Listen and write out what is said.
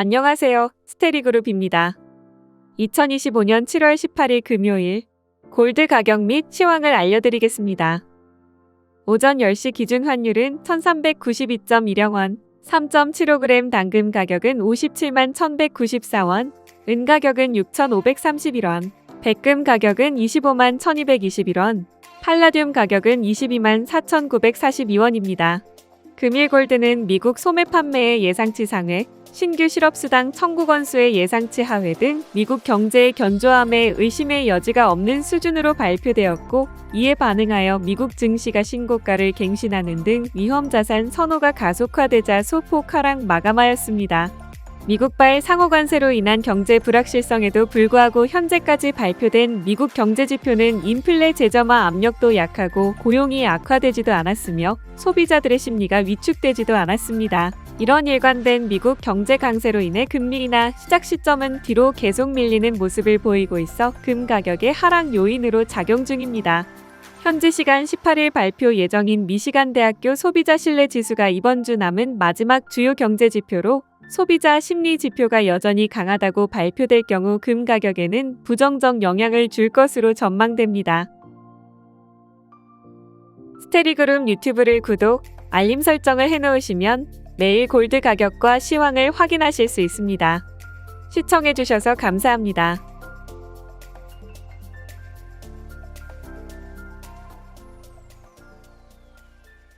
안녕하세요. 스테리그룹입니다. 2025년 7월 18일 금요일 골드 가격 및 시황을 알려드리겠습니다. 오전 10시 기준 환율은 1392.1영원, 3.75g 당금 가격은 57만 1194원, 은 가격은 6,531원, 백금 가격은 25만 1221원, 팔라듐 가격은 22만 4,942원입니다. 금일 골드는 미국 소매 판매의 예상치 상회, 신규 실업수당 청구 건수의 예상치 하회 등 미국 경제의 견조함에 의심의 여지가 없는 수준으로 발표되었고 이에 반응하여 미국 증시가 신고가를 갱신하는 등 위험 자산 선호가 가속화되자 소폭 하락 마감하였습니다. 미국발 상호 관세로 인한 경제 불확실성에도 불구하고 현재까지 발표된 미국 경제 지표는 인플레 재점화 압력도 약하고 고용이 악화되지도 않았으며 소비자들의 심리가 위축되지도 않았습니다. 이런 일관된 미국 경제 강세로 인해 금리 인하 시작 시점은 뒤로 계속 밀리는 모습을 보이고 있어 금 가격의 하락 요인으로 작용 중입니다. 현지 시간 18일 발표 예정인 미시간 대학교 소비자 신뢰 지수가 이번 주 남은 마지막 주요 경제 지표로 소비자 심리 지표가 여전히 강하다고 발표될 경우 금 가격에는 부정적 영향을 줄 것으로 전망됩니다. 스테리그룹 유튜브를 구독, 알림 설정을 해놓으시면 매일 골드 가격과 시황을 확인하실 수 있습니다. 시청해주셔서 감사합니다.